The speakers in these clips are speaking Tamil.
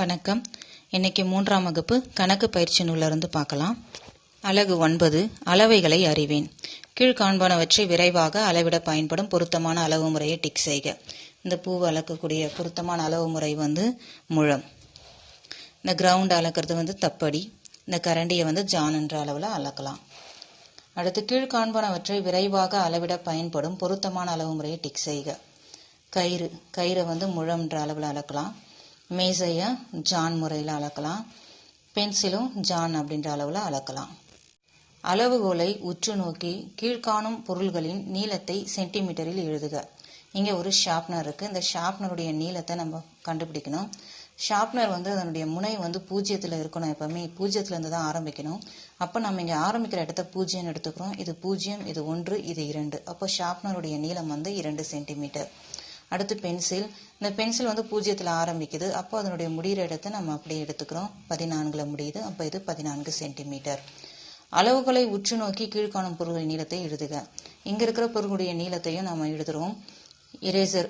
வணக்கம். இன்னைக்கு மூன்றாம் வகுப்பு கணக்கு பயிற்சி நூலிருந்து பார்க்கலாம். அலகு ஒன்பது அளவைகளை அறிவேன். கீழ்காண்பனவற்றை விரைவாக அளவிட பயன்படும் பொருத்தமான அளவு முறையை டிக் செய்க. இந்த பூவை அளக்கக்கூடிய பொருத்தமான அளவு முறை வந்து முழம். இந்த கிரவுண்ட் அளக்கிறது வந்து தப்படி. இந்த கரண்டியை வந்து ஜான் என்ற அளவில் அளக்கலாம். அடுத்து கீழ்காண்பனவற்றை விரைவாக அளவிட பயன்படும் பொருத்தமான அளவு முறையை டிக் செய்க. கயிறு கயிறை வந்து முழம் என்ற அளவில் அளக்கலாம். மேசையை ஜான் முறையில் அளக்கலாம். பென்சிலும் ஜான் அப்படின்ற அளவில் அளக்கலாம். அளவுகோலை உற்று நோக்கி கீழ்காணும் பொருள்களின் நீளத்தை சென்டிமீட்டரில் எழுதுக. இங்கே ஒரு ஷார்ப்னர் இருக்குது இந்த ஷார்ப்னருடைய நீளத்தை நம்ம கண்டுபிடிக்கணும். ஷார்ப்னர் வந்து அதனுடைய முனை வந்து பூஜ்ஜியத்தில் இருக்கணும் எப்போவுமே. பூஜ்ஜியத்துலேருந்து தான் ஆரம்பிக்கணும். அப்போ நம்ம இங்கே ஆரம்பிக்கிற இடத்த பூஜ்ஜியம் எடுத்துக்கிறோம். இது பூஜ்ஜியம் இது ஒன்று இது இரண்டு. அப்போ ஷார்ப்னருடைய நீளம் வந்து இரண்டு சென்டிமீட்டர் அடுத்து பென்சில். இந்த பென்சில் வந்து பூஜ்ஜியத்தில் ஆரம்பிக்குது. அப்போ அதனுடைய முடிகிற இடத்தை நம்ம அப்படியே எடுத்துக்கிறோம். பதினான்கில் முடியுது. அப்போ இது பதினான்கு சென்டிமீட்டர் அளவுகளை உற்று நோக்கி கீழ்காணும் பொருள்களின் நீளத்தை எழுதுக. இங்கே இருக்கிற பொருளுடைய நீளத்தையும் நம்ம எழுதுகிறோம் இரேசர்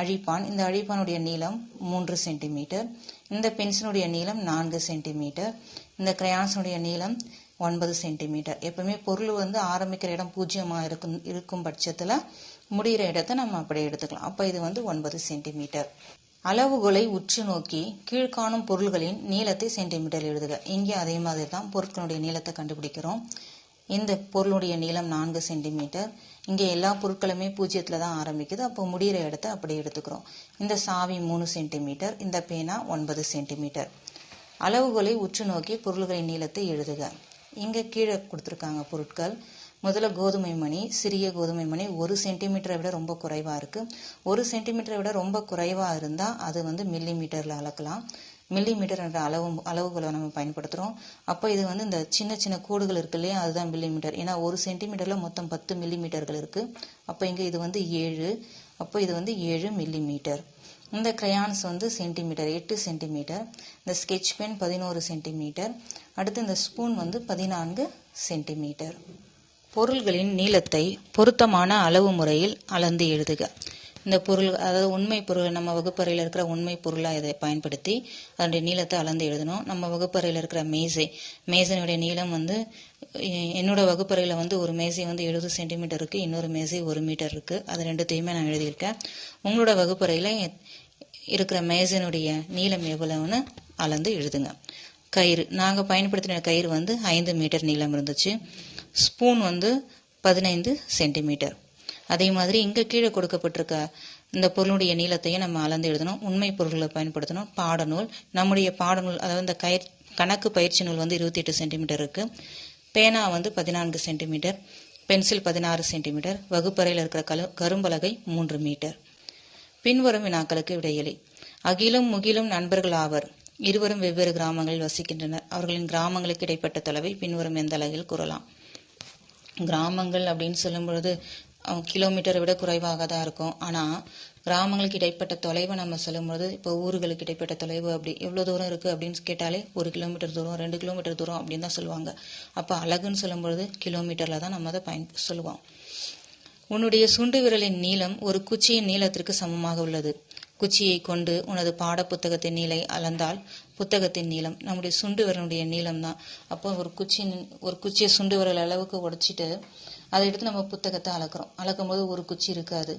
அழிப்பான். இந்த அழிப்பானுடைய நீளம் மூன்று சென்டிமீட்டர் இந்த பென்சிலுடைய நீளம் நான்கு சென்டிமீட்டர் இந்த கிரையான்ஸுடைய நீளம் ஒன்பது சென்டிமீட்டர் எப்பவுமே பொருள் வந்து ஆரம்பிக்கிற இடம் பூஜ்ஜியமாக இருக்கும் இருக்கும் பட்சத்தில் முடிகிற இடத்தை நம்ம அப்படியே எடுத்துக்கலாம். அப்போ இது வந்து ஒன்பது சென்டிமீட்டர். அளவுகளை உற்று நோக்கி கீழ்காணும் பொருள்களின் நீளத்தை சென்டிமீட்டர் எழுதுக. இங்கே அதே மாதிரி தான் பொருட்களுடைய நீளத்தை கண்டுபிடிக்கிறோம். இந்த பொருளுடைய நீளம் நான்கு சென்டிமீட்டர். இங்கே எல்லா பொருட்களுமே பூஜ்ஜியத்தில் தான் ஆரம்பிக்குது. அப்போ முடிகிற இடத்த அப்படியே எடுத்துக்கிறோம். இந்த சாவி மூணு சென்டிமீட்டர் இந்த பேனா ஒன்பது சென்டிமீட்டர். அளவுகளை உற்று நோக்கி பொருள்களின் நீளத்தை எழுதுக. இங்கே கீழே கொடுத்துருக்காங்க பொருட்கள். முதல்ல கோதுமை மணி சிறிய கோதுமை மணி ஒரு சென்டிமீட்டரை விட ரொம்ப குறைவாக இருக்குது ஒரு சென்டிமீட்டரை விட ரொம்ப குறைவாக இருந்தால் அது வந்து மில்லி மீட்டரில் அளக்கலாம். மில்லி மீட்டர் என்ற அளவு அளவுகளை நம்ம பயன்படுத்துகிறோம் அப்போ இது வந்து இந்த சின்ன சின்ன கோடுகள் இருக்கு இல்லையா அதுதான் மில்லி மீட்டர் ஏன்னா ஒரு சென்டிமீட்டரில் மொத்தம் பத்து மில்லி மீட்டர்கள் இருக்குது அப்போ இங்கே இது வந்து ஏழு அப்போ இது வந்து ஏழு மில்லி மீட்டர் இந்த கிரையான்ஸ் வந்து சென்டிமீட்டர் எட்டு சென்டிமீட்டர் இந்த ஸ்கெட்ச் பென் பதினோரு சென்டிமீட்டர் அடுத்து இந்த ஸ்பூன் வந்து பதினான்கு சென்டிமீட்டர் பொருள்களின் நீளத்தை பொருத்தமான அளவு முறையில் அளந்து எழுதுக. இந்த பொருள் அதாவது உண்மை பொருள் நம்ம வகுப்பறையில் இருக்கிற உண்மை பொருளாக இதை பயன்படுத்தி அதனுடைய நீளத்தை அளந்து எழுதணும். நம்ம வகுப்பறையில் இருக்கிற மேசை மேசையினுடைய நீளம் வந்து என்னோட வகுப்பறையில் வந்து ஒரு மேசை வந்து எழுபது சென்டிமீட்டர் இருக்குது இன்னொரு மேசை ஒரு மீட்டர் இருக்குது அது ரெண்டுத்தையுமே நான் எழுதியிருக்கேன். உங்களோட வகுப்பறையில் இருக்கிற மேசையினுடைய நீளம் எவ்வளவுன்னு அளந்து எழுதுங்க. கயிறு. நாங்கள் பயன்படுத்தின கயிறு வந்து ஐந்து மீட்டர் நீளம் இருந்துச்சு. ஸ்பூன் வந்து பதினைந்து சென்டிமீட்டர். அதே மாதிரி இங்கே கீழே கொடுக்கப்பட்டிருக்க இந்த பொருளுடைய நீளத்தையும் நம்ம அளந்து எழுதணும். உண்மை பொருள்களை பயன்படுத்தணும். பாடநூல் நம்முடைய பாடநூல் அதாவது இந்த கயிற் கணக்கு பயிற்சி நூல் வந்து இருபத்தி எட்டு சென்டிமீட்டர் இருக்குது பேனா வந்து பதினான்கு சென்டிமீட்டர். பென்சில் பதினாறு சென்டிமீட்டர். வகுப்பறையில் இருக்கிற கரு கரும்பலகை மூன்று மீட்டர். பின்வரும் வினாக்களுக்கு விடையளி. அகிலும் முகிலும் நண்பர்கள் ஆவர். இருவரும் வெவ்வேறு கிராமங்களில் வசிக்கின்றனர். அவர்களின் கிராமங்களுக்கு இடைப்பட்ட தொலைவை பின்வரும் எந்த அளவில் கூறலாம். கிராமங்கள் அப்படின்னு சொல்லும் பொழுது கிலோமீட்டரை விட குறைவாக தான் இருக்கும். ஆனால் கிராமங்களுக்கு இடைப்பட்ட தொலைவை நம்ம சொல்லும்பொழுது இப்போ ஊர்களுக்கு இடைப்பட்ட தொலைவு அப்படி எவ்வளோ தூரம் இருக்குது அப்படின்னு கேட்டாலே ஒரு கிலோமீட்டர் தூரம் ரெண்டு கிலோமீட்டர் தூரம் அப்படின்னு தான் சொல்லுவாங்க. அப்போ அழகுன்னு சொல்லும்பொழுது கிலோமீட்டரில் தான் நம்ம அதை பயன் சொல்லுவோம். உன்னுடைய சுண்டு விரலின் நீளம் ஒரு குச்சியின் நீளத்திற்கு சமமாக உள்ளது. குச்சியை கொண்டு உனது பாட புத்தகத்தின் நீளை அளந்தால் புத்தகத்தின் நீளம் நம்முடைய சுண்டு விரலுடைய நீளம் தான் அப்போ ஒரு குச்சி ஒரு குச்சியை சுண்டு விரல் அளவுக்கு உடைச்சிட்டு அதை எடுத்து நம்ம புத்தகத்தை அளக்குறோம். அளக்கும் போது ஒரு குச்சி இருக்காது.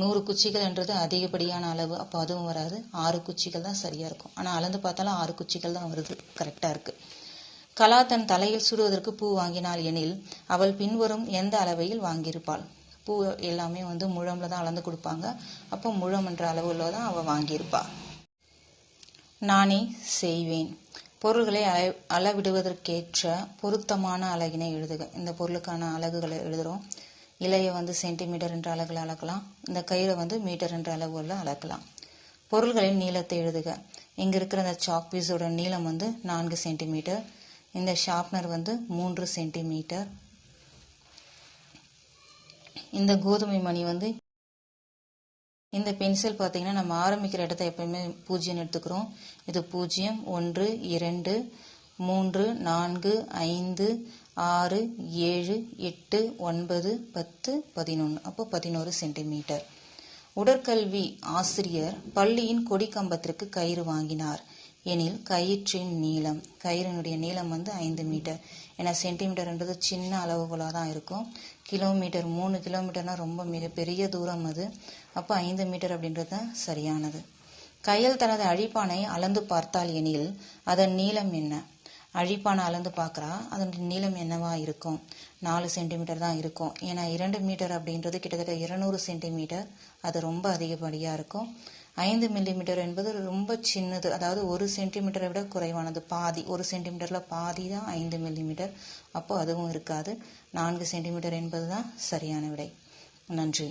நூறு குச்சிகள்ன்றது அதிகப்படியான அளவு. அப்போ அதுவும் வராது. ஆறு குச்சிகள் தான் சரியாக இருக்கும். ஆனால் அளந்து பார்த்தாலும் ஆறு குச்சிகள் தான் வருது. கரெக்டாக இருக்குது கலா தன் தலையில் சுடுவதற்கு பூ வாங்கினாள் எனில் அவள் பின்வரும் எந்த அளவையில் வாங்கியிருப்பாள்? பூ எல்லாமே வந்து முழம்ல தான் அளந்து கொடுப்பாங்க. அப்போ முழம் என்ற அளவுல தான் அவள் வாங்கியிருப்பா. நானே செய்வேன். பொருள்களை அளவிடுவதற்கேற்ற பொருத்தமான அலகினை எழுதுக. இந்த பொருளுக்கான அலகுகளை எழுதுகிறோம் இலையை வந்து சென்டிமீட்டர் என்ற அலகில் அளக்கலாம். இந்த கயிறை வந்து மீட்டர் என்ற அளவுகளில் அளக்கலாம். பொருள்களின் நீளத்தை எழுதுக. இங்கே இருக்கிற இந்த சாக் பீஸோட நீளம் வந்து நான்கு சென்டிமீட்டர். இந்த ஷார்ப்னர் வந்து மூன்று சென்டிமீட்டர். இந்த கோதுமை மணி வந்து இந்த பென்சில் பார்த்தீங்கன்னா நம்ம ஆரம்பிக்கிற இடத்த எப்பயுமே பூஜ்ஜியம் எடுத்துக்கிறோம். இது பூஜ்ஜியம் ஒன்று இரண்டு மூன்று நான்கு ஐந்து ஆறு ஏழு எட்டு ஒன்பது பத்து பதினொன்று அப்போ பதினோரு சென்டிமீட்டர். உடற்கல்வி ஆசிரியர் பள்ளியின் கொடி கம்பத்திற்கு கயிறு வாங்கினார். எனில் கயிற்றின் நீளம் கயிறினுடைய நீளம் வந்து ஐந்து மீட்டர். ஏன்னா சென்டிமீட்டர்ன்றது சின்ன அளவுகளாக தான் இருக்கும். கிலோமீட்டர் மூணு கிலோமீட்டர்னா ரொம்ப மிகப்பெரிய தூரம் அது. அப்போ ஐந்து மீட்டர் அப்படின்றது தான் சரியானது. கையில் தனது அழிப்பானை அளந்து பார்த்தால் எனில் அதன் நீளம் என்ன? அழிப்பானை அளந்து பார்க்குறா அதன் நீளம் என்னவா இருக்கும்? நாலு சென்டிமீட்டர் தான் இருக்கும். ஏன்னா இரண்டு மீட்டர் அப்படின்றது கிட்டத்தட்ட இருநூறு சென்டிமீட்டர் அது ரொம்ப அதிகப்படியாக இருக்கும். ஐந்து மில்லிமீட்டர் என்பது ரொம்ப சின்னது. அதாவது ஒரு சென்டிமீட்டரை விட குறைவானது. பாதி ஒரு சென்டிமீட்டரில் பாதி தான் ஐந்து மில்லிமீட்டர் அப்போ அதுவும் இருக்காது. நான்கு சென்டிமீட்டர் என்பது தான் சரியான விடை. நன்றி.